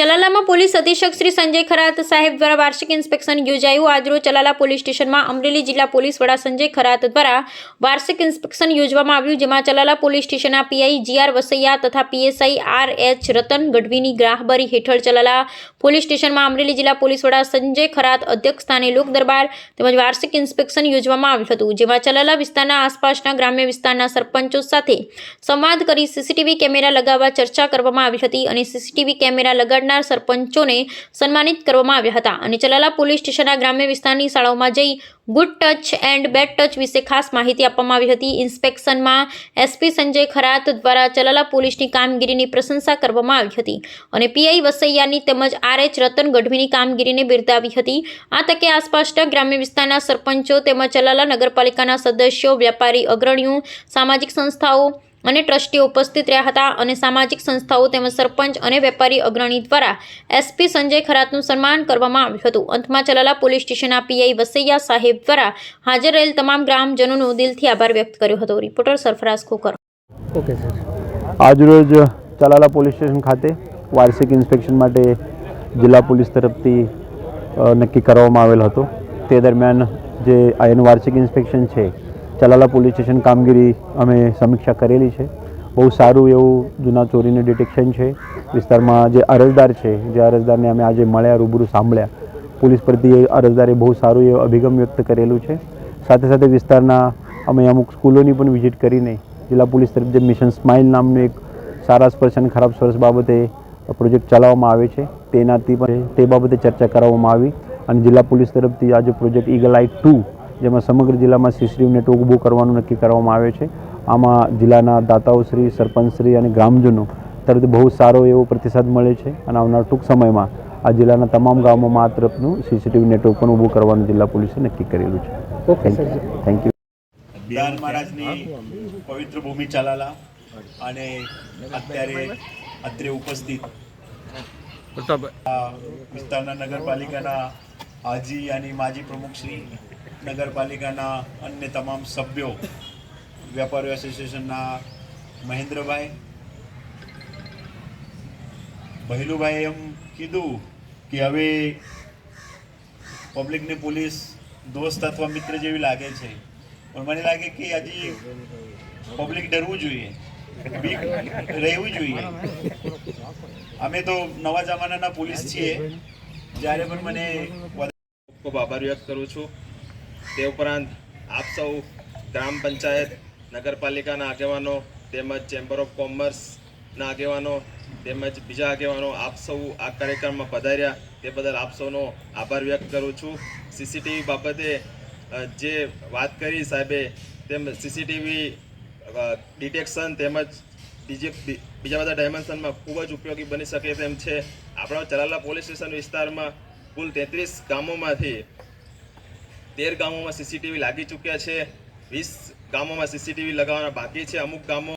ચલાલામાં police અધિક્ષક શ્રી સંજય ખરાત સાહેબ દ્વારા વાર્ષિક ઇન્સ્પેક્શન યોજાયું. આજરોજ ચલાલા પોલીસ સ્ટેશનમાં અમરેલી જિલ્લા પોલીસ વડા સંજય ખરાત દ્વારા વાર્ષિક ઇન્સ્પેક્શન યોજવામાં આવ્યું, જેમાં ચલાલા પોલીસ સ્ટેશનના પીઆઈ જીઆર વસૈયા તથા પીએસઆઈ આર એચ રતન ગઢવીની ગ્રાહબરી હેઠળ ચલાલા પોલીસ સ્ટેશનમાં અમરેલી જિલ્લા પોલીસ વડા સંજય ખરાત અધ્યક્ષ સ્થાને લોક દરબાર તેમજ વાર્ષિક ઇન્સ્પેક્શન યોજવામાં આવ્યું હતું, જેમાં ચલાલા વિસ્તારના આસપાસના ગ્રામ્ય વિસ્તારના સરપંચો સાથે સંવાદ કરી સીસીટીવી કેમેરા લગાવવા ચર્ચા કરવામાં આવી હતી અને સીસીટીવી કેમેરા લગાડનાર સરપંચોને સન્માનિત કરવામાં આવ્યા હતા અને ચલાલા પોલીસ સ્ટેશનના ગ્રામ્ય વિસ્તારની શાળાઓમાં જઈ good touch and bad touch વિશે ખાસ માહિતી આપવામાં આવી હતી. ઇન્સ્પેક્શનમાં એસપી સંજય ખરાત દ્વારા ચલાલા પોલીસની કામગીરીની પ્રશંસા કરવામાં આવી હતી અને પીઆઈ વસૈયાની તેમજ આરએચ રતન ગઢવીની કામગીરીને બિરદાવી હતી. આ તકે આસપાસના ગ્રામ્ય વિસ્તારના સરપંચો તેમજ ચલાલા નગરપાલિકાના સદસ્યો, વ્યાપારી, અગ્રણીઓ, સામાજિક સંસ્થાઓ અને ટ્રસ્ટીઓ ઉપસ્થિત રહ્યા હતા અને સામાજિક સંસ્થાઓ તેમજ સરપંચ અને વેપારી અગ્રણી દ્વારા એસપી સંજય ખરાતનું સન્માન કરવામાં આવ્યું હતું. અંતમાં ચલાલા પોલીસ સ્ટેશનના પીઆઈ વસૈયા સાહેબ દ્વારા હાજર રહેલ તમામ ગ્રામજનોનો દિલથી આભાર વ્યક્ત કર્યો હતો. Reporter Sarfaraz Khokar okay sir. આજરોજ ચલાલા પોલીસ સ્ટેશન ખાતે વાર્ષિક ઇન્સ્પેક્શન માટે જિલ્લા પોલીસ તરફથી નક્કી કરવામાં આવેલ હતો. તે દરમિયાન જે આ એનું વાર્ષિક ઇન્સ્પેક્શન છે ચલાલા પોલીસ સ્ટેશન કામગીરી અમે સમીક્ષા કરેલી છે. બહુ સારું એવું જૂના ચોરીનું ડિટેક્શન છે. વિસ્તારમાં જે અરજદાર છે, જે અરજદારને અમે આજે મળ્યા, રૂબરૂ સાંભળ્યા. પોલીસ પ્રત્યે અરજદારે બહુ સારું એવું અભિગમ વ્યક્ત કરેલું છે. સાથે સાથે વિસ્તારના અમે અમુક સ્કૂલોની પણ વિઝિટ કરીને જિલ્લા પોલીસ તરફ જે મિશન સ્માઇલ નામનું એક સારા સ્પર્શ અને ખરાબ સ્પર્શ બાબતે પ્રોજેક્ટ ચલાવવામાં આવે છે. તેનાથી પણ તે બાબતે ચર્ચા કરવામાં આવી. અને જિલ્લા પોલીસ તરફથી આજે પ્રોજેક્ટ ઈગલ આઈ ટુ જેમાં સમગ્ર જિલ્લામાં સીસીટીવી નેટવર્ક ઊભું કરવાનું નક્કી કરવામાં આવે છે. આમાં જિલ્લાના દાતાઓશ્રી સરપંચશ્રી અને ગ્રામજનો તરત બહુ સારો એવો પ્રતિસાદ મળે છે અને આવનાર ટૂંક સમયમાં આ જિલ્લાના તમામ ગામોમાં આ તરફનું સીસીટીવી નેટવર્ક પણ ઊભું કરવાનું જિલ્લા પોલીસે નક્કી કરેલું છે. ઓકે થેન્ક યુ બિહાર મહારાજની પવિત્ર ભૂમિ ચલાલા અને અત્યારે અત્રે ઉપસ્થિત. વિસ્તારના નગરપાલિકાના હાજી અને માજી પ્રમુખશ્રી નગરપાલિકાના અન્ય તમામ સભ્યો, વેપારીઓ એસોસિએશનના મહેન્દ્રભાઈ ભૈલુભાઈ એમ કીધું કે હવે પબ્લિકને પોલીસ દોસ્ત અથવા મિત્ર જેવી લાગે છે. પણ મને લાગે કે હજી પબ્લિક ડરવું જોઈએ બીક રહેવું જોઈએ. અમે તો નવા જમાનાના પોલીસ છીએ. જ્યારે પણ મને ખૂબ આભાર વ્યક્ત કરું છું. તે ઉપરાંત આપ સૌ ગ્રામ પંચાયત, નગરપાલિકાના આગેવાનો, તેમજ ચેમ્બર ઓફ કોમર્સના આગેવાનો, તેમજ બીજા આગેવાનો આપ સૌ આ કાર્યક્રમમાં પધાર્યા. તે બદલ આપ સૌનો આભાર વ્યક્ત કરું છું. સીસીટીવી બાબતે જે વાત કરી સાહેબે, તેમ સીસીટીવી ડિટેક્શન તેમજ બીજે બીજા બધા ડાયમેન્શનમાં ખૂબ જ ઉપયોગી બની શકે તેમ છે. આપણા ચલાલા પોલીસ સ્ટેશન વિસ્તારમાં કુલ તેત્રીસ ગામોમાંથી તેર ગામોમાં સીસીટીવી લાગી ચૂક્યા છે. વીસ ગામોમાં સીસીટીવી લગાવવાના બાકી છે. અમુક ગામો